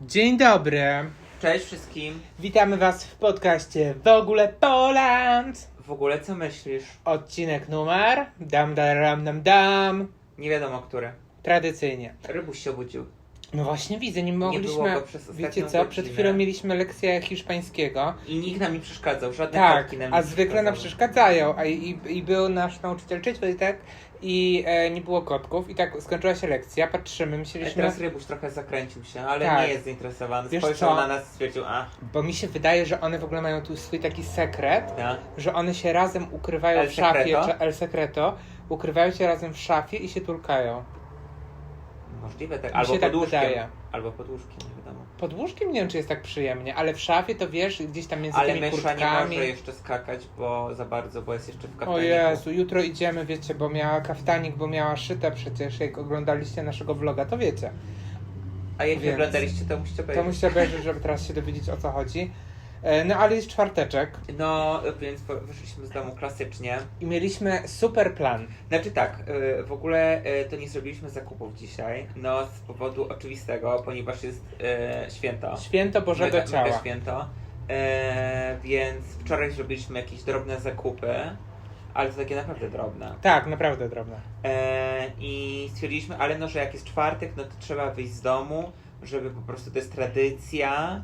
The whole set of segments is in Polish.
Dzień dobry. Cześć wszystkim. Witamy Was w podcaście W ogóle Poland. W ogóle co myślisz? Odcinek numer dam dam dam dam. Nie wiadomo który. Tradycyjnie. Rybuś się obudził. No właśnie widzę, nie było mogliśmy. go przez Wiecie co? Przed godzinę. chwilą mieliśmy lekcję hiszpańskiego. I nikt nam nie przeszkadzał, żadne Tak, nam nie a zwykle nam przeszkadzają. A i, i był nasz nauczyciel czytał i tak i e, nie było kotków i tak skończyła się lekcja. Patrzymy, A myśleliśmy. teraz Rybuś trochę zakręcił się, ale Tak. nie jest zainteresowany. Wiesz Spojrzał co? na nas i stwierdził, a, Bo mi się wydaje, że one w ogóle mają tu swój taki sekret, ja. że one się razem ukrywają El w szafie, secreto? czy El Secreto, ukrywają się razem w szafie i się tulkają. Możliwe tak. Mi Albo się pod tak łóżkiem. wydaje. Albo pod łóżkiem, nie wiadomo. Pod łóżkiem nie wiem, czy jest tak przyjemnie, ale w szafie to wiesz, gdzieś tam między Ale tymi mysza nie kurtkami. może jeszcze skakać, bo za bardzo, bo jest jeszcze w O kaftaniku. Jezu, jutro idziemy, wiecie, bo miała kaftanik, bo miała szyte przecież, jak oglądaliście naszego vloga, to wiecie. A jak nie Więc- oglądaliście, to musicie To musicie obejrzeć, żeby teraz się dowiedzieć o co chodzi. E, No ale jest czwarteczek No, więc wyszliśmy z domu klasycznie. i mieliśmy super plan. Znaczy tak, y, w ogóle y, to nie zrobiliśmy zakupów dzisiaj, no z powodu oczywistego, ponieważ jest święto. Święto Bożego mega, Ciała. Mega święto. E, więc wczoraj zrobiliśmy jakieś drobne zakupy, ale to takie naprawdę drobne. Tak, naprawdę drobne. E, I stwierdziliśmy, ale no, że jak jest czwartek, no to trzeba wyjść z domu, żeby po prostu to jest tradycja.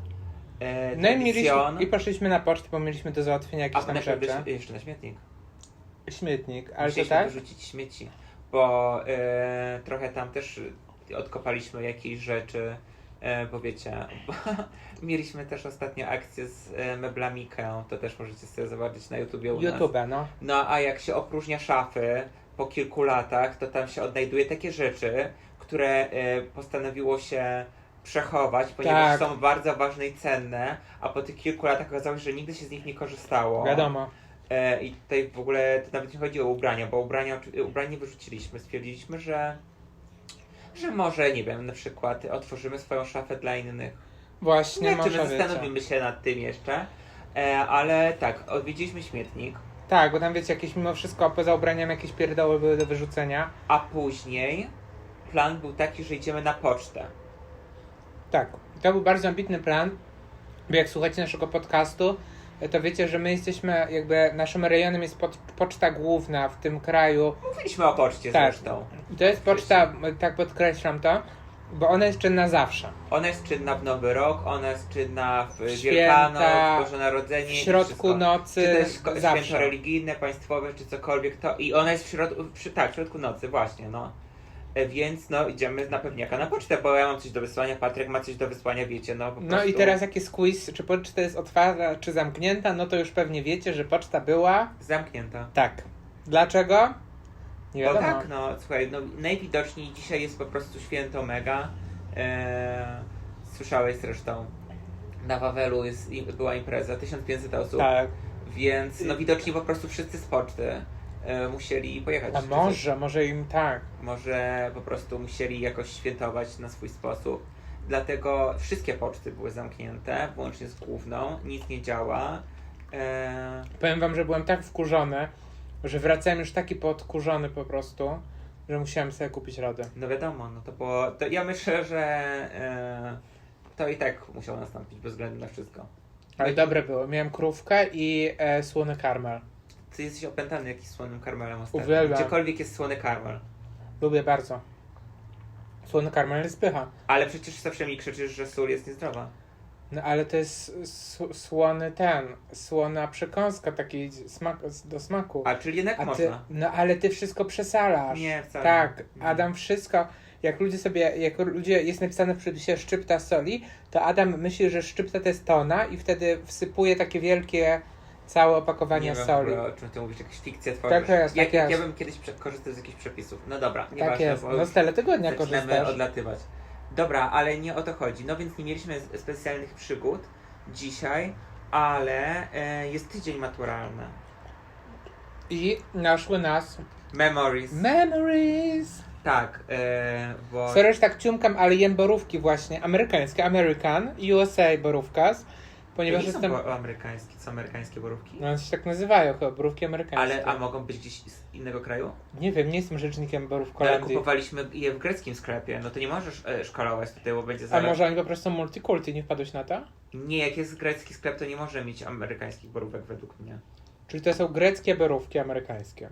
E, No i, mieliśmy, i poszliśmy na pocztę, bo mieliśmy do załatwienia A jakieś tam najpierw rzeczy. jeszcze- jeszcze na śmietnik. Śmietnik, ale to Musieliśmy tak? wyrzucić śmieci, bo e, trochę tam też odkopaliśmy jakieś rzeczy, e, bo wiecie, bo mieliśmy też ostatnio akcję z e, meblami Ikea, to też możecie sobie zobaczyć na YouTubie u nas. YouTube, no. No a jak się opróżnia szafy po kilku latach, to tam się odnajduje takie rzeczy, które e, postanowiło się przechować, ponieważ Tak. są bardzo ważne i cenne, a po tych kilku latach okazało się, że nigdy się z nich nie korzystało. Wiadomo. E, I tutaj w ogóle to nawet nie chodzi o ubrania, bo ubrania, oczy- ubrania nie wyrzuciliśmy. Stwierdziliśmy, że, że może, nie wiem, na przykład otworzymy swoją szafę dla innych. Właśnie, Nie, czy może my wiecie. zastanowimy się nad tym jeszcze. E, ale tak, odwiedziliśmy śmietnik, Tak, bo tam wiecie, jakieś mimo wszystko poza ubraniem jakieś pierdoły były do wyrzucenia. a później plan był taki, że idziemy na pocztę. Tak, to był bardzo ambitny plan, bo jak słuchacie naszego podcastu, to wiecie, że my jesteśmy, jakby naszym rejonem jest poczta główna w tym kraju. Mówiliśmy o poczcie Tak. zresztą. To jest poczta, tak podkreślam to, bo ona jest czynna zawsze. Ona jest czynna w Nowy Rok, ona jest czynna w Święta, Wielkanoc, Boże Narodzenie. W środku nocy, czy to jest ko- święto zawsze. religijne, państwowe, czy cokolwiek to. I ona jest w środku, tak, w środku nocy, właśnie, no. E, Więc no idziemy na pewniaka na pocztę, bo ja mam coś do wysłania, Patryk ma coś do wysłania, wiecie, no po No prostu. i teraz jak jest quiz, czy poczta jest otwarta, czy zamknięta, no to już pewnie wiecie, że poczta była Zamknięta. tak. Dlaczego? Nie Bo wiadomo. tak, no słuchaj, no najwidoczniej dzisiaj jest po prostu święto mega. E, słyszałeś zresztą. Na Wawelu jest, była impreza, 1500 osób. Tak. Więc no widocznie po prostu wszyscy z poczty musieli pojechać. A może, może im tak. Może po prostu musieli jakoś świętować na swój sposób. Dlatego wszystkie poczty były zamknięte, włącznie z główną, nic nie działa. E, Powiem wam, że byłem tak wkurzony, że wracałem już taki podkurzony po prostu, że musiałem sobie kupić radę. no wiadomo, no to było. To ja myślę, że e, to i tak musiało nastąpić bez względu na wszystko. Ale dobre było. Miałem krówkę i e, słony karmel. Ty jesteś opętany jakiś słonym karmelem ostatnio. Uwielbiam. Gdziekolwiek jest słony karmel. Lubię bardzo. Słony karmel jest pycha. Ale przecież zawsze mi krzyczysz, że sól jest niezdrowa. No ale to jest słony ten, słona przekąska taki smak, do smaku. A czyli jednak A ty, można. no ale ty wszystko przesalasz. Nie, wcale. Tak, Nie. Adam wszystko. Jak ludzie sobie, jak ludzie jest napisane w przepisie szczypta soli, to Adam myśli, że szczypta to jest tona i wtedy wsypuje takie wielkie całe opakowanie nie wiem, soli. w ogóle, o czym ty mówisz, jakieś fikcje tworzysz. Tak jest, tak jak jest. ja bym kiedyś korzystał z jakichś przepisów. No dobra, Tak nieważne, jest. No z teletygodnia korzystasz. odlatywać. Dobra, ale nie o to chodzi. No więc nie mieliśmy specjalnych przygód dzisiaj, ale e, jest tydzień maturalny. I naszły nas Memories. Memories. tak, e, bo... Sorry, że tak ciumkam, ale jem borówki właśnie amerykańskie, American, USA borówkas. Ponieważ nie jestem... są amerykańskie, są amerykańskie borówki? No one się tak nazywają chyba, borówki amerykańskie. Ale, a mogą być gdzieś z innego kraju? Nie wiem, nie jestem rzecznikiem borów Ale Holandii. kupowaliśmy je w greckim sklepie, no to nie możesz e, szkalować tutaj, bo będzie A zaraz... może oni po prostu multikulti, nie wpadłeś na to? Nie, jak jest grecki sklep, to nie może mieć amerykańskich borówek według mnie. Czyli to są greckie borówki amerykańskie.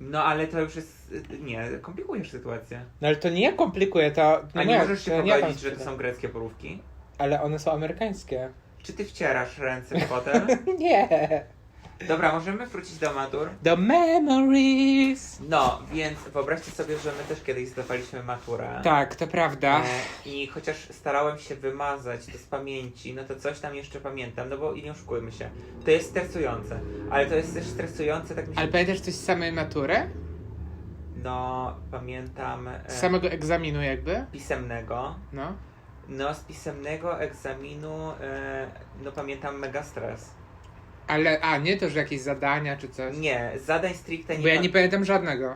No ale to już jest... y, Nie, komplikujesz sytuację. No ale to nie komplikuje, to... No A nie jak, możesz się to nie pogodzić, że to są greckie borówki? Ale one są amerykańskie. Czy ty wcierasz ręce w fotel? Nie. Dobra, możemy wrócić do matur? The memories. No, więc wyobraźcie sobie, że my też kiedyś zdawaliśmy maturę. Tak, to prawda. E, I chociaż starałem się wymazać to z pamięci, no to coś tam jeszcze pamiętam, no bo i nie oszukujmy się. To jest stresujące, ale to jest też stresujące, tak mi się... Ale pamiętasz coś z samej matury? No, pamiętam e, Z samego egzaminu jakby? pisemnego. No. No, z pisemnego egzaminu, e, no pamiętam mega stres. Ale, a nie to, że jakieś zadania czy coś. Nie, zadań stricte nie Bo ja nie pamiętam żadnego.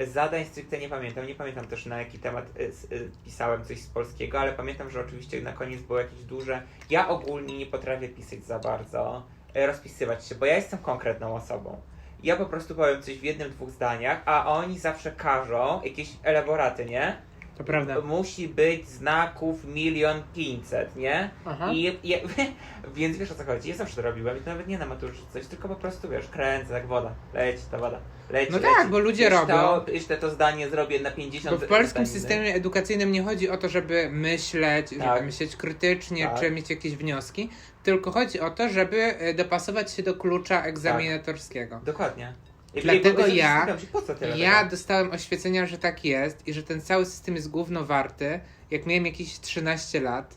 Zadań stricte nie pamiętam. Nie pamiętam też na jaki temat y, s- y, pisałem coś z polskiego, ale pamiętam, że oczywiście na koniec było jakieś duże. Ja ogólnie nie potrafię pisać za bardzo, y, rozpisywać się, bo ja jestem konkretną osobą. Ja po prostu powiem coś w jednym, dwóch zdaniach, a oni zawsze każą jakieś elaboraty, nie? To prawda. Musi być znaków milion pięćset, nie? Aha. I, i, więc wiesz o co chodzi. Ja zawsze to robiłem i to nawet nie na maturze czy coś, tylko po prostu wiesz, kręcę jak woda. Leci ta woda. Leci, No leci. tak, bo ludzie robią. To, jeszcze to zdanie zrobię na 50 Bo w polskim zdań systemie edukacyjnym nie chodzi o to, żeby myśleć, Tak. żeby myśleć krytycznie, Tak. czy mieć jakieś wnioski, tylko chodzi o to, żeby e, dopasować się do klucza egzaminatorskiego. Dokładnie. I- Dlatego ja- Ja dostałem oświecenia, że tak jest i że ten cały system jest gówno warty, jak miałem jakieś 13 lat.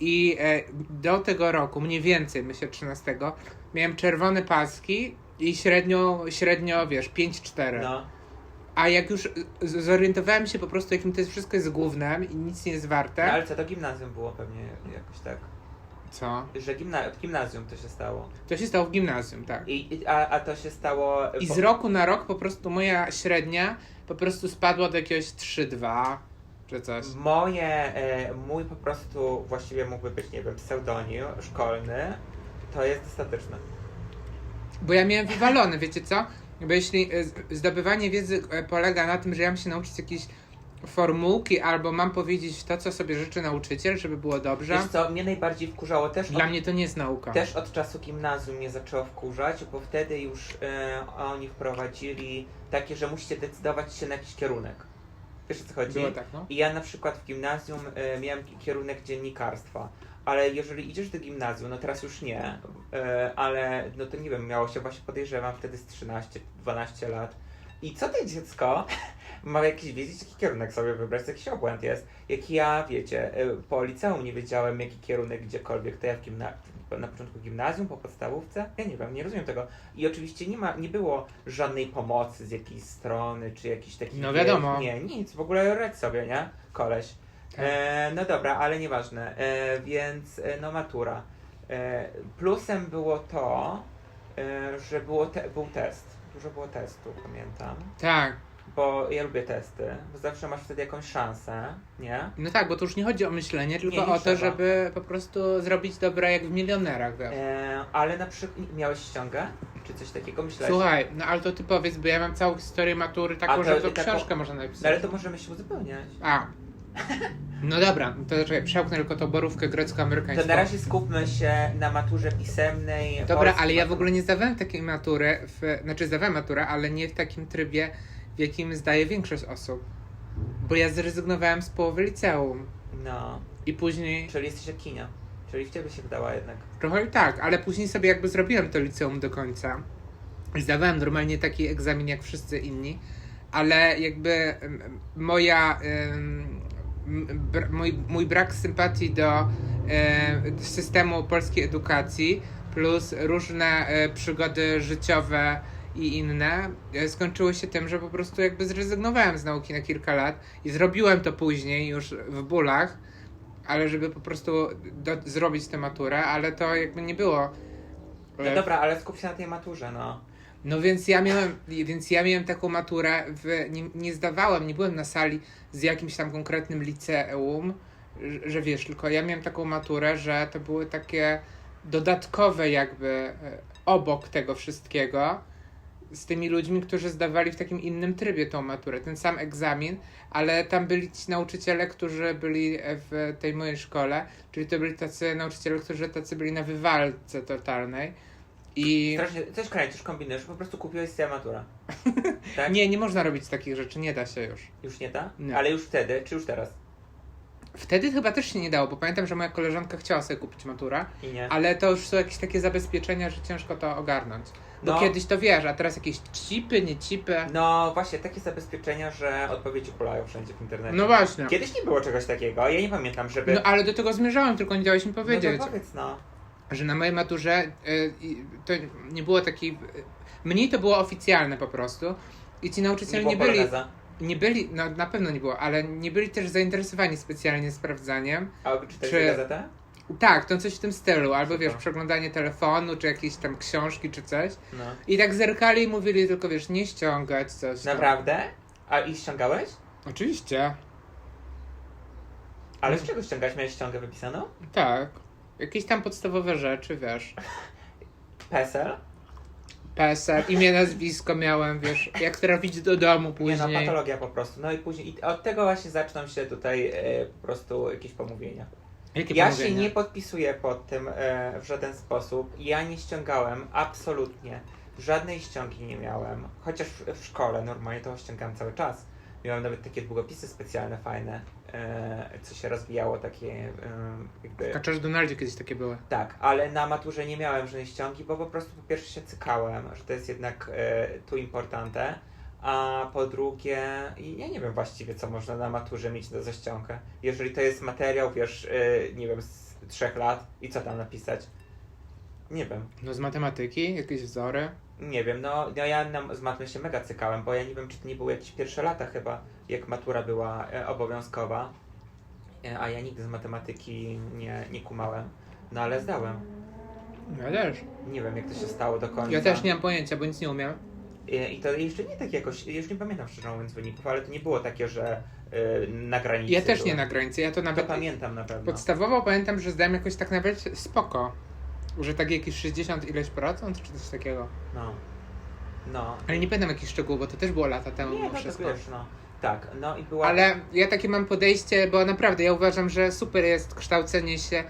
I e, do tego roku, mniej więcej myślę 13, miałem czerwone paski i średnio, średnio wiesz, 5-4. No, A jak już zorientowałem się po prostu, jakim to jest wszystko jest gównem i nic nie jest warte. no ale co, to gimnazjum było pewnie jakoś tak. Co? Że gimna w gimnazjum to się stało. To się stało w gimnazjum, tak. I, i, a, a to się stało... I z roku na rok po prostu moja średnia po prostu spadła do jakiegoś 3-2 czy coś. Moje, e, mój po prostu właściwie mógłby być, nie wiem, pseudonim szkolny, to jest dostateczne. Bo ja miałem wywalone, wiecie co? Bo jeśli e, z- zdobywanie wiedzy e, polega na tym, że ja mam się nauczyć jakieś formułki albo mam powiedzieć to, co sobie życzy nauczyciel, żeby było dobrze, Wiesz co, mnie najbardziej wkurzało też dla od, mnie to nie jest nauka. też od czasu gimnazjum mnie zaczęło wkurzać, bo wtedy już e, oni wprowadzili takie, że musicie decydować się na jakiś kierunek. Wiesz o co chodzi? Było tak, no. I ja na przykład w gimnazjum e, miałem ki- kierunek dziennikarstwa. Ale jeżeli idziesz do gimnazjum, no teraz już nie, e, ale no to nie wiem, miało się właśnie podejrzewam wtedy z 13-12 lat. I co to dziecko ma jakiś wiedzieć, jaki kierunek sobie wybrać, jakiś obłęd jest. Jak ja, wiecie, e, po liceum nie wiedziałem, jaki kierunek gdziekolwiek, to ja w gimna- na początku gimnazjum, po podstawówce, ja nie wiem, nie rozumiem tego. I oczywiście nie ma, nie było żadnej pomocy z jakiejś strony, czy jakiś taki... No wiadomo. Nie, nic, w ogóle radź sobie, nie? Koleś. Tak. E, no dobra, ale nieważne. E, więc e, no matura. E, plusem było to, e, że było te, był test. Dużo było testu, pamiętam. Tak. Bo ja lubię testy, bo zawsze masz wtedy jakąś szansę, nie? No tak, bo to już nie chodzi o myślenie, tylko Nie, nie o to, trzeba. żeby po prostu zrobić dobre jak w milionerach, wiesz. E, ale na przykład miałeś ściągę? Czy coś takiego myślałeś? Słuchaj, no ale to ty powiedz, bo ja mam całą historię matury taką, to- że to taką- książkę można napisać. No ale to możemy się uzupełniać. A. No dobra, to czekaj, przełknę tylko tą borówkę grecko-amerykańską. To na razie skupmy się na maturze pisemnej. Dobra, ale ja w ogóle nie zdawałem takiej matury, w, znaczy zdawałem maturę, ale nie w takim trybie, w jakim zdaje większość osób. Bo ja zrezygnowałem z połowy liceum. No, I później, czyli jesteś jak kinia. Czyli w ciebie się wdała jednak. trochę tak, ale później sobie jakby zrobiłem to liceum do końca. I zdawałem normalnie taki egzamin jak wszyscy inni, ale jakby moja, mój, mój brak sympatii do systemu polskiej edukacji plus różne e, przygody życiowe i inne e, skończyły się tym, że po prostu jakby zrezygnowałem z nauki na kilka lat i zrobiłem to później już w bólach, ale żeby po prostu do, zrobić tę maturę, ale to jakby nie było. No e, dobra, ale skup się na tej maturze, no. no więc ja miałem, więc ja miałem taką maturę, w, nie, nie zdawałem, nie byłem na sali z jakimś tam konkretnym liceum, że- że wiesz, tylko ja miałem taką maturę, że to były takie dodatkowe jakby e, obok tego wszystkiego z tymi ludźmi, którzy zdawali w takim innym trybie tą maturę, ten sam egzamin, ale tam byli ci nauczyciele, którzy byli w tej mojej szkole, czyli to byli tacy nauczyciele, którzy tacy byli na wywalce totalnej i Strasznie, coś kręcisz, kombinujesz, po prostu kupiłeś sobie maturę. Tak? nie, nie można robić takich rzeczy, nie da się już. Już nie da? Nie. Ale już wtedy, czy już teraz? Wtedy chyba też się nie dało, bo pamiętam, że moja koleżanka chciała sobie kupić maturę, nie. ale to już są jakieś takie zabezpieczenia, że ciężko to ogarnąć. Bo No. kiedyś to wiesz, a teraz jakieś chipy, nie chipy. No właśnie, takie zabezpieczenia, że odpowiedzi kulają wszędzie w internecie. No właśnie. Kiedyś nie było czegoś takiego, ja nie pamiętam, żeby... No ale do tego zmierzałem, tylko nie dałeś mi No powiedzieć, to powiedz, no. że na mojej maturze y, to nie było takiej. Mniej to było oficjalne po prostu. I ci Nie nauczyciele było nie, byli. poloneza. Nie byli, no na pewno nie było, ale nie byli też zainteresowani specjalnie sprawdzaniem. A czytałeś Czy- gazetę? Tak, to coś w tym stylu, albo wiesz, Super. przeglądanie telefonu, czy jakieś tam książki, czy coś. No. I tak zerkali i mówili tylko, wiesz, nie ściągać coś. Naprawdę? A i ściągałeś? Oczywiście, Ale No. z czego ściągałeś? Miałeś ściągę wypisaną? tak. Jakieś tam podstawowe rzeczy, wiesz. PESEL? PESEL, imię, nazwisko miałem, wiesz, jak trafić do domu Nie później. no, patologia po prostu. No i później, i od tego właśnie zaczną się tutaj e, po prostu jakieś pomówienia. Jakie Ja pomówienia? się nie podpisuję pod tym e, w żaden sposób. Ja nie ściągałem, absolutnie. Żadnej ściągi nie miałem. Chociaż w, w szkole normalnie to ściągałem cały czas. Miałem nawet takie długopisy specjalne, fajne, co się rozwijało, takie e, jakby... Kaczasz Donaldzie kiedyś takie były. Tak, ale na maturze nie miałem żadnej ściągi, bo po prostu po pierwsze się cykałem, że to jest jednak e, tu importante, a po drugie, ja nie wiem właściwie, co można na maturze mieć do za ściągę. Jeżeli to jest materiał, wiesz, e, nie wiem, z trzech lat i co tam napisać? Nie wiem. No z matematyki, jakieś wzory. Nie wiem, no, no ja na, z matmy się mega cykałem, bo ja nie wiem, czy to nie były jakieś pierwsze lata chyba, jak matura była e, obowiązkowa, e, a ja nigdy z matematyki nie, nie kumałem, no ale zdałem. Ja też. Nie wiem, jak to się stało do końca. Ja też nie mam pojęcia, bo nic nie umiem. I, I to jeszcze nie tak jakoś, już nie pamiętam szczerze mówiąc wyników, ale to nie było takie, że y, na granicy. Ja też było. nie na granicy, ja to To nawet... pamiętam na pewno. Podstawowo pamiętam, że zdałem jakoś tak nawet spoko. Że tak jakieś 60 ileś procent, czy coś takiego. No. No. Ale nie pamiętam jakich szczegółów, bo to też było lata temu Nie, no to wszystko. wiesz, no. Tak, no i była... Ale ja takie mam podejście, bo naprawdę ja uważam, że super jest kształcenie się,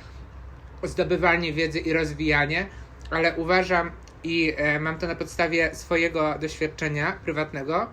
zdobywanie wiedzy i rozwijanie, ale uważam i e, mam to na podstawie swojego doświadczenia prywatnego,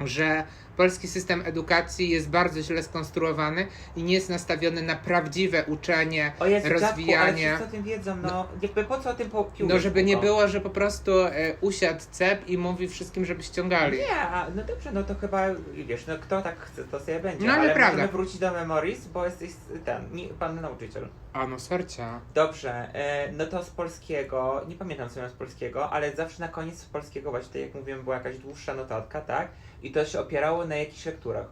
że polski system edukacji jest bardzo źle skonstruowany i nie jest nastawiony na prawdziwe uczenie, O Jezu, dziadku, ale rozwijanie. o tym wiedzą, no. Jakby po co o tym piłeś No, żeby nie było, że po prostu e, usiadł cep i mówi wszystkim, żeby ściągali. Nie, a, no dobrze, no to chyba, wiesz, no kto tak chce, to sobie będzie. No, ale ale prawda. wrócić do Memories, bo jesteś ten, nie, pan nauczyciel. A no, sercia. Dobrze, e, no to z polskiego, nie pamiętam co miałem z polskiego, ale zawsze na koniec z polskiego, właśnie tutaj jak mówiłem, była jakaś dłuższa notatka, tak? I to się opierało na jakichś lekturach.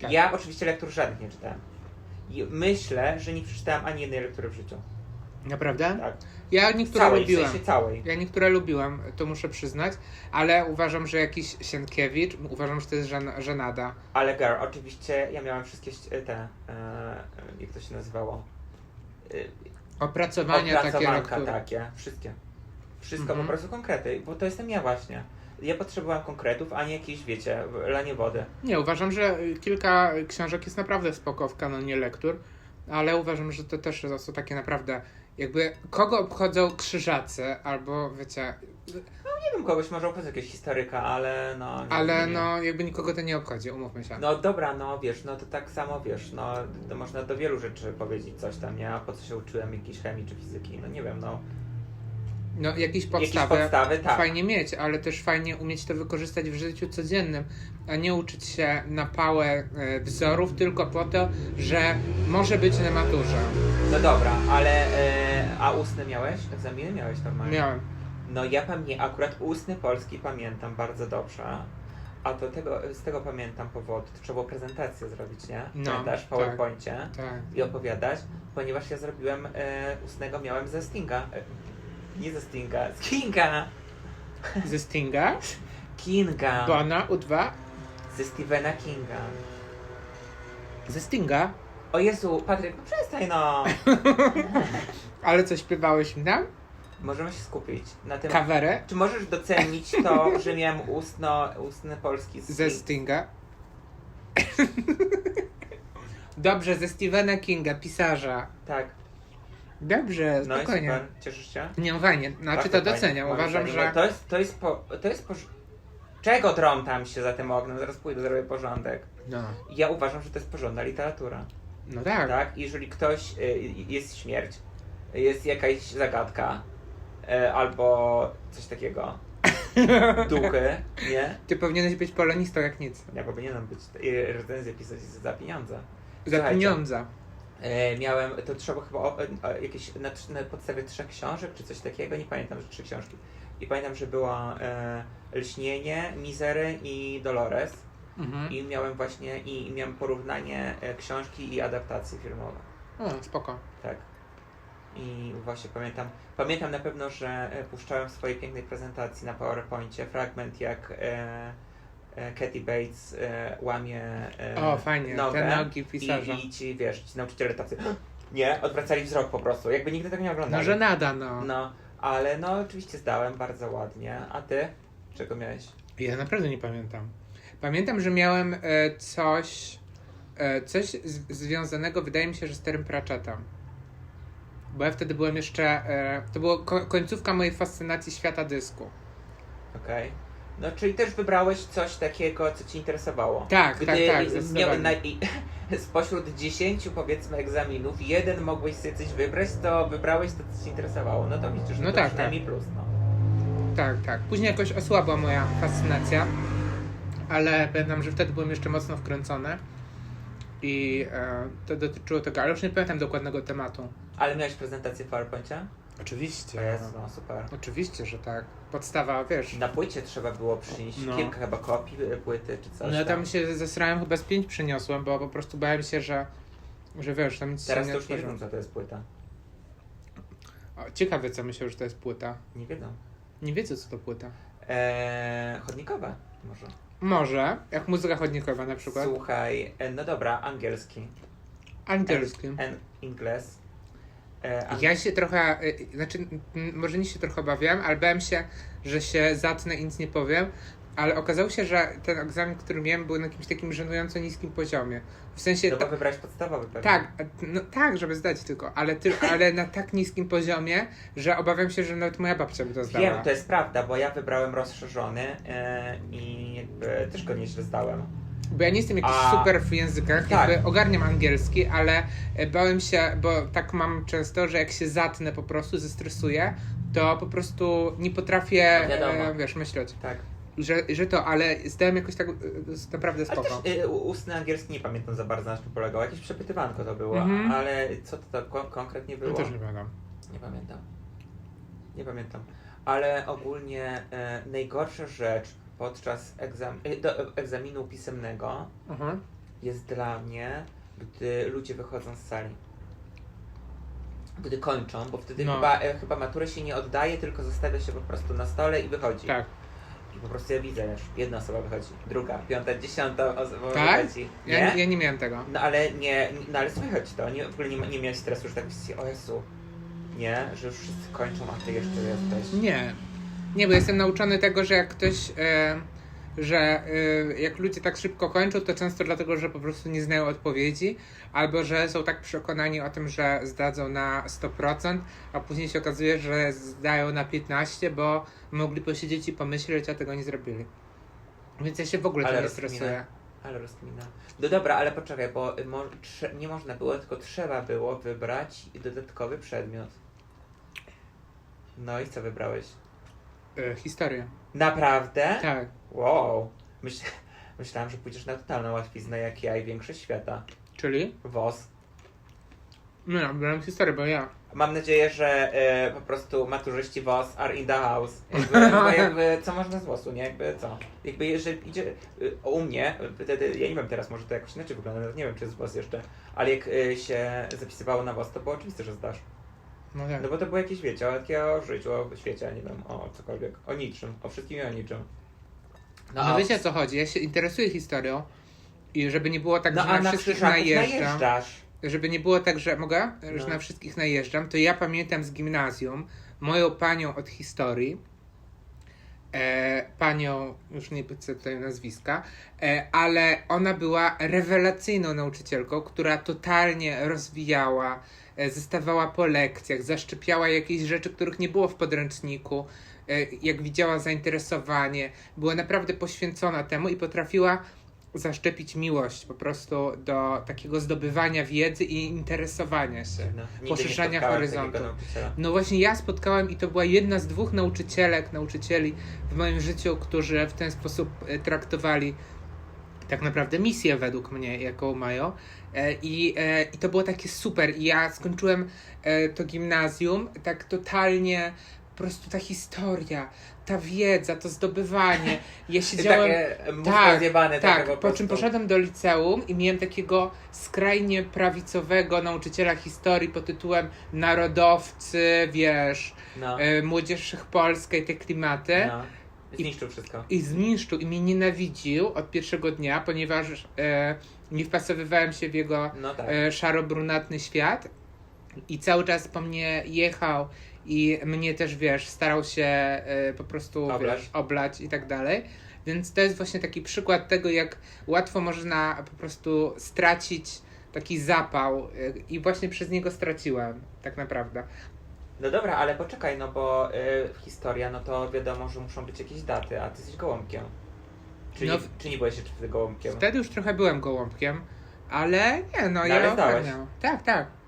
Tak. Ja oczywiście lektur żadnych nie czytałem. I myślę, że nie przeczytałem ani jednej lektury w życiu. Naprawdę? Tak. Ja niektóre Całej, w lubiłem. sensie całej. Ja niektóre lubiłem, to muszę przyznać, ale uważam, że jakiś Sienkiewicz, uważam, że to jest żen żenada. Ale girl, oczywiście ja miałem wszystkie ś- te, e, jak to się nazywało? E, Opracowania takie Opracowanka lektury. takie, wszystkie. Wszystko Mhm. po prostu konkrety, bo to jestem ja właśnie. Ja potrzebowałem konkretów, a nie jakieś, wiecie, lanie wody. Nie, uważam, że kilka książek jest naprawdę spoko w kanonie lektur, ale uważam, że to też są takie naprawdę jakby kogo obchodzą krzyżacy, albo wiecie, Nie wiem, kogoś może obchodzić jakiegoś historyka, ale no... Nie, ale nie, no jakby nikogo to nie obchodzi, umówmy się. No dobra, no wiesz, no to tak samo wiesz, no to można do wielu rzeczy powiedzieć coś tam, nie? A po co się uczyłem jakiejś chemii czy fizyki? No nie wiem, no. No jakieś Jakieś podstawy, podstawy, tak. fajnie mieć, ale też fajnie umieć to wykorzystać w życiu codziennym, a nie uczyć się na pałę e, wzorów tylko po to, że może być na maturze. No dobra, ale e, a ustny miałeś? Egzaminy miałeś normalnie? Miałem. No ja pamiętam, akurat ustny polski pamiętam bardzo dobrze. A to tego, z tego pamiętam powodu, to trzeba było prezentację zrobić, nie? No, Pamiętasz? W tak. Tak. i opowiadać, ponieważ ja zrobiłem e, ustnego, miałem ze Stinga. Nie ze Stinga, z Kinga! Ze Stinga, Kinga! Bona, U2, Ze Stephena Kinga. ze Stinga. O Jezu, Patryk, no przestań no. Ale co śpiewałeś tam? Możemy się skupić na tym. Kawerę Czy możesz docenić to, że miałem ustno, ustny polski ze sing- Stinga. Dobrze, ze Stephena Kinga, pisarza. Tak. Dobrze, No i spokojnie. super. Cieszysz się? Nie, fajnie. Znaczy Bardzo to fajnie, doceniam. moim Uważam, zdaniem, że... To jest, to jest, po, to jest poż... Czego trątam się za tym oknem? Zaraz pójdę, zrobię porządek. No, Ja uważam, że to jest porządna literatura. no tak. Tak? Jeżeli ktoś, y, jest śmierć, jest jakaś zagadka, y, albo coś takiego, duchy, nie? Ty powinieneś być polonistą jak nic. Ja powinienem być i recenzję pisać za pieniądze. Za Słuchajcie. pieniądze. E, miałem, to trzeba chyba o, o, jakieś na, na podstawie trzech książek, czy coś takiego, nie pamiętam, że trzy książki. I pamiętam, że była e, Lśnienie, Mizery i Dolores. Mhm. I miałem właśnie, i, i miałem porównanie e, książki i adaptacji filmowe. O, spoko. Tak. I właśnie pamiętam, pamiętam na pewno, że e, puszczałem w swojej pięknej prezentacji na PowerPoincie fragment jak e, e, Katy Bates e, łamie e, O, fajnie, nogę te nogi pisarza. I, i ci, wiesz, ci nauczyciele tacy nie, odwracali wzrok po prostu, jakby nigdy tego nie No, oglądali. że nada, no. No, ale no oczywiście zdałem bardzo ładnie. A ty? Czego miałeś? Ja naprawdę nie pamiętam. Pamiętam, że miałem e, coś, e, coś z, związanego, wydaje mi się, że z Terem Pratchettem. Bo ja wtedy byłem jeszcze, e, to była ko- końcówka mojej fascynacji świata dysku. Okej. No, czyli też wybrałeś coś takiego, co ci interesowało. Tak, Gdy tak, tak, miał, zdecydowanie. na, i, spośród 10 powiedzmy egzaminów, jeden mogłeś sobie coś wybrać, to wybrałeś to, co ci interesowało. No to widzisz, że No to tak, przynajmniej plus, no. Tak, tak. Później jakoś osłabła moja fascynacja, ale pamiętam, że wtedy byłem jeszcze mocno wkręcony i e, to dotyczyło tego, ale już nie pamiętam dokładnego tematu. Ale miałeś prezentację w PowerPoincie? Oczywiście. Jezu, no super. Oczywiście, że tak. Podstawa, wiesz. Na płycie trzeba było przynieść No. kilka chyba kopii y, płyty czy coś No ja tam się zesrałem, chyba z pięć przyniosłem, bo po prostu bałem się, że, że wiesz, tam nic Teraz się to nie już nie otworzy. wiedzą, co to jest płyta. O, Ciekawe, co myślał, że to jest płyta. Nie wiedzą. Nie wiedzą, co to płyta. Eee, chodnikowe może. Może, jak muzyka chodnikowa na przykład. Słuchaj, e, no dobra, angielski. Angielskim. En, ingles. E, Ja się trochę, y, znaczy, może nie się trochę obawiałem, ale bałem się, że się zatnę i nic nie powiem, ale okazało się, że ten egzamin, który miałem, był na jakimś takim żenująco niskim poziomie. W sensie, No ta, bo wybrałeś podstawowy pewnie. tak, a- no, tak, żeby zdać tylko, ale, ty, ale na tak niskim poziomie, że obawiam się, że nawet moja babcia by to zdała. Wiem, to jest prawda, bo ja wybrałem rozszerzony e, i jakby też go nieźle zdałem. Bo ja nie jestem jakiś A- super w językach, Tak. jakby ogarniam angielski, ale e, bałem się, bo tak mam często, że jak się zatnę po prostu, zestresuję, to po prostu nie potrafię, No e, wiesz, myśleć. Tak. Że, że to, ale zdałem jakoś tak e, naprawdę Ale spoko. też y, ustny angielski nie pamiętam za bardzo na czym polegał. Jakieś przepytywanko to było, Mhm. ale co to tak kon- konkretnie No było? też nie pamiętam. Nie pamiętam. Nie pamiętam. Ale ogólnie e, najgorsza rzecz podczas egzam e, do, egzaminu pisemnego Aha. jest dla mnie, gdy ludzie wychodzą z sali. Gdy kończą, bo wtedy No. chyba, e, chyba maturę się nie oddaje, tylko zostawia się po prostu na stole i wychodzi. Tak. I po prostu ja widzę, już jedna osoba wychodzi, druga, piąta, dziesiąta osoba Tak? wychodzi. Ja, Nie? nie- ja nie miałem tego. No ale nie, no ale słychać to, nie, w ogóle nie, nie miałeś stresu, że tak myślisz, o Jezu, nie, że już wszyscy kończą, a ty jeszcze jesteś. Nie. Nie, bo jestem nauczony tego, że jak ktoś, e, że e, jak ludzie tak szybko kończą, to często dlatego, że po prostu nie znają odpowiedzi, albo że są tak przekonani o tym, że zdadzą na 100%, a później się okazuje, że zdają na 15%, bo mogli posiedzieć i pomyśleć, a tego nie zrobili. Więc ja się w ogóle tym nie stresuję. Ale rozkmina. No dobra, ale poczekaj, bo mo, nie można było, tylko trzeba było wybrać dodatkowy przedmiot. No i co wybrałeś? E, historię. Naprawdę? Tak. Wow. Myśl, myślałem, że pójdziesz na totalną łatwiznę jak ja i większość świata. Czyli? WOS. No, brałem historię, bo ja. Mam nadzieję, że e, po prostu maturzyści WOS are in the house. Jakby, bo jakby co można z WOS-u, nie? Jakby co? Jakby jeżeli idzie y, u mnie, wtedy, ja nie wiem teraz, może to jakoś inaczej wygląda, nawet nie wiem czy jest WOS jeszcze, ale jak y, się zapisywało na WOS, to było oczywiste, że zdasz. No tak. No bo to było jakieś, wiecie, o, takie o życiu, o świecie, nie wiem, o cokolwiek, o niczym, o wszystkim i o niczym. No, a- wiecie o co chodzi, ja się interesuję historią i żeby nie było tak, no że a na na wszystkich najeżdżam. najeżdżasz. żeby nie było tak, że mogę, że No. na wszystkich najeżdżam, to ja pamiętam z gimnazjum moją panią od historii, panią, już nie chcę tutaj nazwiska, e, ale ona była rewelacyjną nauczycielką, która totalnie rozwijała, e, zostawała po lekcjach, zaszczepiała jakieś rzeczy, których nie było w podręczniku, e, jak widziała zainteresowanie, była naprawdę poświęcona temu i potrafiła zaszczepić miłość po prostu do takiego zdobywania wiedzy i interesowania się. No, Poszerzania horyzontu. No właśnie ja spotkałem i to była jedna z dwóch nauczycielek, nauczycieli w moim życiu, którzy w ten sposób e, traktowali tak naprawdę misję według mnie, jaką mają. E, I, e, I to było takie super. I ja skończyłem to gimnazjum tak totalnie, po prostu ta historia, ta wiedza, to zdobywanie. Ja siedziałem... Takie mózg tak, Tak, po, po czym poszedłem do liceum i miałem takiego skrajnie prawicowego nauczyciela historii pod tytułem Narodowcy, wiesz, No, e, Młodzież Wszechpolska i te klimaty. no. Zniszczył wszystko. I zniszczył i mnie nienawidził od pierwszego dnia, ponieważ e, nie wpasowywałem się w jego No tak. e, szaro-brunatny świat i cały czas po mnie jechał i mnie też, wiesz, starał się e, po prostu, Oblać. wiesz, oblać i tak dalej. Więc to jest właśnie taki przykład tego, jak łatwo można po prostu stracić taki zapał e, i właśnie przez niego straciłem, tak naprawdę. No dobra, ale poczekaj, no bo y, historia, no to wiadomo, że muszą być jakieś daty, a ty jesteś gołąbkiem. Czy, No czy nie byłeś jeszcze wtedy gołąbkiem? Wtedy już trochę byłem gołąbkiem, ale nie, no, No, ja ale. Tak, tak.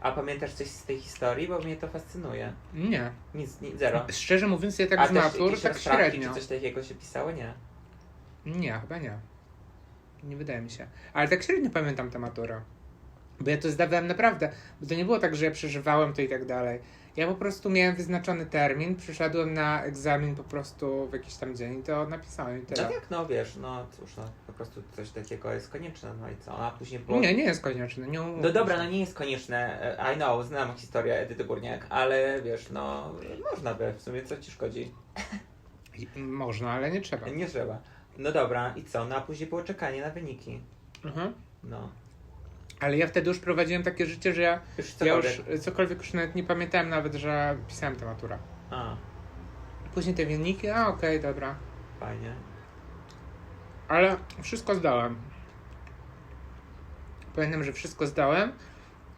A pamiętasz coś z tej historii? Bo mnie to fascynuje. Nie. Nic, nic zero. Szczerze mówiąc, ja tak a z też matur, jakieś tak rozprawki średnio. czy coś takiego się pisało? Nie. Nie, chyba nie. Nie wydaje mi się. Ale tak średnio pamiętam tę maturę. Bo ja to zdawałem naprawdę. Bo to nie było tak, że ja przeżywałem to i tak dalej. Ja po prostu miałem wyznaczony termin, przyszedłem na egzamin po prostu w jakiś tam dzień i to napisałem i No tak, no wiesz, no cóż, no po prostu coś takiego jest konieczne, no i co? A później było... Nie, nie jest konieczne. Nie No dobra, no nie jest konieczne. e, I know, znam historię Edyty Górniak, ale wiesz, no można by, w sumie co ci szkodzi? Można, ale nie trzeba. Nie trzeba. No dobra, i co? No a później było czekanie na wyniki. Mhm. No. Ale ja wtedy już prowadziłem takie życie, że ja, Już ja cokolwiek. już cokolwiek już nawet nie pamiętałem nawet, że pisałem tę maturę. A, Później te wyniki, a okej, dobra. fajnie. Ale wszystko zdałem. Pamiętam, że wszystko zdałem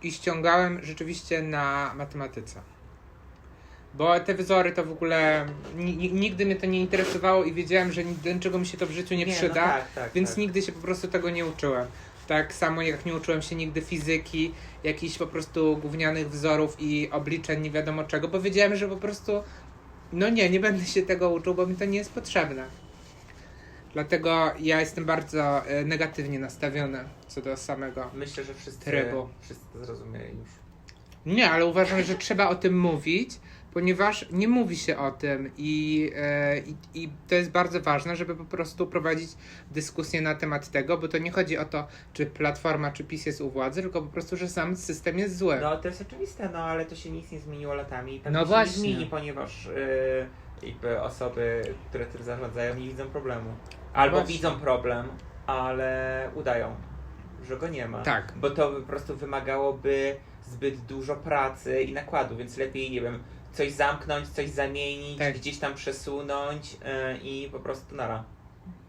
i ściągałem rzeczywiście na matematyce. Bo te wzory to w ogóle ni- ni- nigdy mnie to nie interesowało i wiedziałem, że do niczego mi się to w życiu nie, no przyda, tak, tak, więc tak. nigdy się po prostu tego nie uczyłem. Tak samo jak nie uczyłem się nigdy fizyki, jakichś po prostu gównianych wzorów i obliczeń nie wiadomo czego, bo wiedziałem, że po prostu no nie, nie będę się tego uczył, bo mi to nie jest potrzebne. Dlatego ja jestem bardzo e, negatywnie nastawiony co do samego. Myślę, że wszyscy, Trybu. wszyscy to zrozumieli już. Nie, ale uważam, że trzeba o tym mówić, ponieważ nie mówi się o tym i, e, i, i to jest bardzo ważne, żeby po prostu prowadzić dyskusję na temat tego, bo to nie chodzi o to, czy Platforma, czy PiS jest u władzy, tylko po prostu, że sam system jest zły. No to jest oczywiste, no ale to się nic nie zmieniło latami i pewnie No się właśnie. nie zmieni, ponieważ yy, jakby osoby, które tym zarządzają nie widzą problemu. Albo właśnie. widzą problem, ale udają, że go nie ma. Tak. Bo to po prostu wymagałoby zbyt dużo pracy i nakładu, więc lepiej, nie wiem, coś zamknąć, coś zamienić, Tak. gdzieś tam przesunąć yy, i po prostu nara.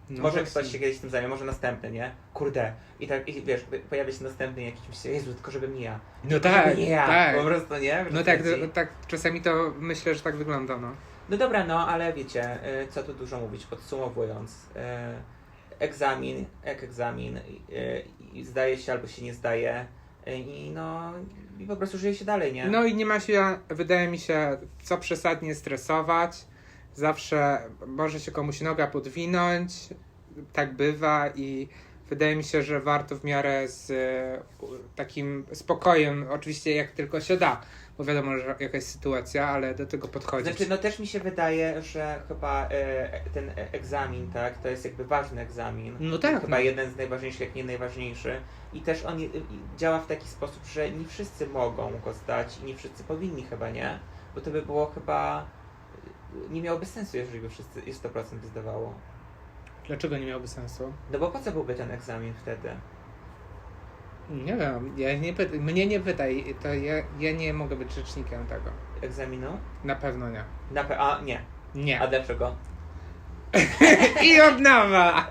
No może właśnie. ktoś się kiedyś tym zajmie, może następny, nie? Kurde. I tak, i wiesz, pojawia się następny jakiś, myślę, Jezu, tylko żeby nie ja. No tak, nie ja. tak. Po prostu, nie? No tak, to, tak, czasami to myślę, że tak wygląda, no. No dobra, no ale wiecie, y, co tu dużo mówić, podsumowując. y, Egzamin, jak egzamin, y, i zdaje się albo się nie zdaje i no i po prostu żyje się dalej, nie? No i nie ma się, wydaje mi się, co przesadnie stresować. Zawsze może się komuś noga podwinąć. Tak bywa i wydaje mi się, że warto w miarę z e, takim spokojem, oczywiście jak tylko się da, bo wiadomo, że jakaś sytuacja, ale do tego podchodzić. Znaczy, no też mi się wydaje, że chyba e, ten e- egzamin, tak, to jest jakby ważny egzamin. No tak, Chyba no. jeden z najważniejszych, jak nie najważniejszy. I też on działa w taki sposób, że nie wszyscy mogą go zdać i nie wszyscy powinni chyba, nie? Bo to by było chyba... Nie miałoby sensu, jeżeli by wszyscy i 100% by zdawało. Dlaczego nie miałoby sensu? No bo po co byłby ten egzamin wtedy? Nie wiem, ja nie pyta, mnie nie pytaj, to ja, ja nie mogę być rzecznikiem tego. Egzaminu? Na pewno nie. Na pe- a, nie. Nie. A dlaczego? I od nowa!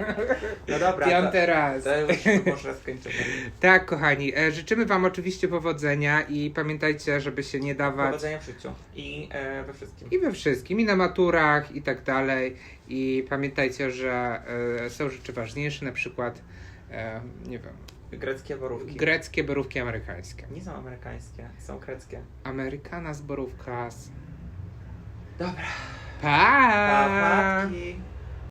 No dobra, Piąty raz. to, to już może skończymy. Tak, kochani, e, życzymy Wam oczywiście powodzenia i pamiętajcie, żeby się nie dawać Powodzenia w życiu i e, we wszystkim. i we wszystkim, i na maturach, i tak dalej. I pamiętajcie, że e, są rzeczy ważniejsze, na przykład, e, nie wiem, Greckie borówki. greckie borówki amerykańskie. Nie są amerykańskie, są greckie. Amerykanas borówkas. Dobra. Pa! Pa.